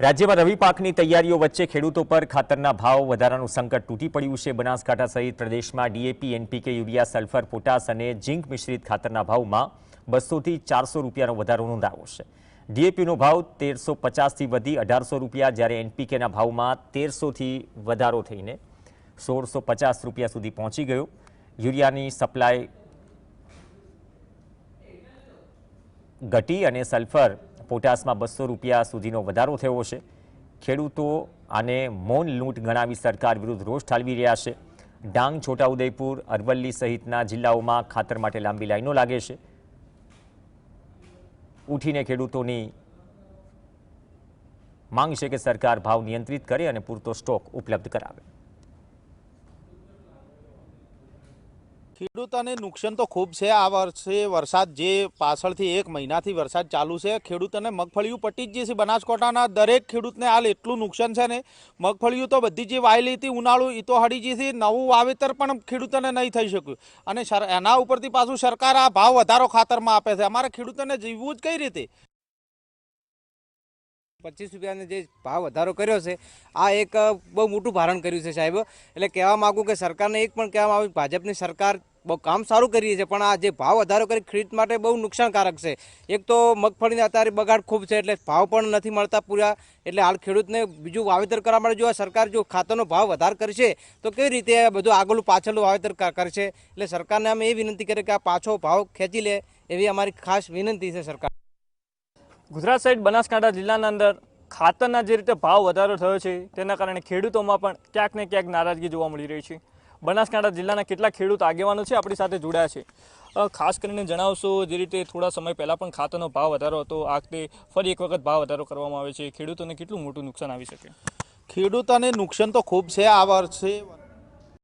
રાજ્યમાં રવિ પાકની તૈયારીઓ વચ્ચે ખેડૂતો પર ખાતરના ભાવ વધારાનું સંકટ તૂટી પડ્યું છે. બનાસકાંઠા સહિત પ્રદેશમાં DAP, NPK, urea, sulphur potash અને ઝીંક મિશ્રિત ખાતરના ભાવમાં બસોથી ચારસો રૂપિયાનો વધારો નોંધાયો છે. ડીએપીનો ભાવ તેરસો પચાસથી વધી અઢારસો રૂપિયા, જ્યારે એનપીકેના ભાવમાં તેરસોથી વધારો થઈને સોળસો પચાસ રૂપિયા સુધી પહોંચી ગયો. યુરિયાની સપ્લાય ઘટી અને સલ્ફર પોટાસમાં બસો રૂપિયા સુધીનો વધારો થયો છે. ખેડૂતો આને મૌન લૂંટ ગણાવી સરકાર વિરુદ્ધ રોષ ઠાલવી રહ્યા છે. ડાંગ, છોટાઉદેપુર, અરવલ્લી સહિતના જિલ્લાઓમાં ખાતર માટે લાંબી લાઈનો લાગે છે. ઉઠીને ખેડૂતોની માંગ છે કે સરકાર ભાવ નિયંત્રિત કરે અને પૂરતો સ્ટોક ઉપલબ્ધ કરાવે. ખેડૂતોને નુકસાન તો ખૂબ છે. આ વર્ષે વરસાદ જે પાછળથી એક મહિનાથી વરસાદ ચાલુ છે. ખેડૂતોને મગફળીઓ પટી જ જશે બનાસકાંઠાના દરેક ખેડૂતને હાલ એટલું નુકસાન છે ને, મગફળીઓ તો બધી જે વાયેલી હતી, ઉનાળુ એ તો હળી જશે નવું વાવેતર પણ ખેડૂતોને નહીં થઈ શક્યું. અને એના ઉપરથી પાછું સરકાર આ ભાવ વધારો ખાતરમાં આપે છે. અમારે ખેડૂતોને જીવવું જ કઈ રીતે? પચીસ રૂપિયાનો જે ભાવ વધારો કર્યો છે, આ એક બહુ મોટું ભારણ કર્યું છે સાહેબ. એટલે કહેવા માગું કે સરકારને એક પણ કહેવામાં આવ્યું, ભાજપની સરકાર બહુ કામ સારું કરી છે, પણ આ જે ભાવ વધારો કરી, ખેડૂત માટે બહુ નુકસાનકારક છે. એક તો મગફળીને અત્યારે બગાડ ખૂબ છે, એટલે ભાવ પણ નથી મળતા પૂરા, એટલે હાલ ખેડૂતને બીજું વાવેતર કરવા માટે જો આ સરકાર જો ખાતરનો ભાવ વધાર કરશે, તો કેવી રીતે બધું આગળ પાછળનું વાવેતર કરશે? એટલે સરકારને અમે એ વિનંતી કરીએ કે આ પાછો ભાવ ખેંચી લે, એવી અમારી ખાસ વિનંતી છે સરકાર. ગુજરાત સાઈડ બનાસકાંઠા જિલ્લાના અંદર ખાતરના જે રીતે ભાવ વધારો થયો છે, તેના કારણે ખેડૂતોમાં પણ ક્યાંક ને ક્યાંક નારાજગી જોવા મળી રહી છે. બનાસકાંઠા જિલ્લાના કેટલા ખેડૂત આગેવાનો છે, આપણી સાથે જોડાયા છે. ખાસ કરીને જણાવશો, જે રીતે થોડા સમય પહેલાં પણ ખાતરનો ભાવ વધારો હતો, આ વખતે ફરી એક વખત ભાવ વધારો કરવામાં આવે છે. ખેડૂતોને કેટલું મોટું નુકસાન આવી શકે? ખેડૂતોને નુકસાન તો ખૂબ છે, આ વર્ષે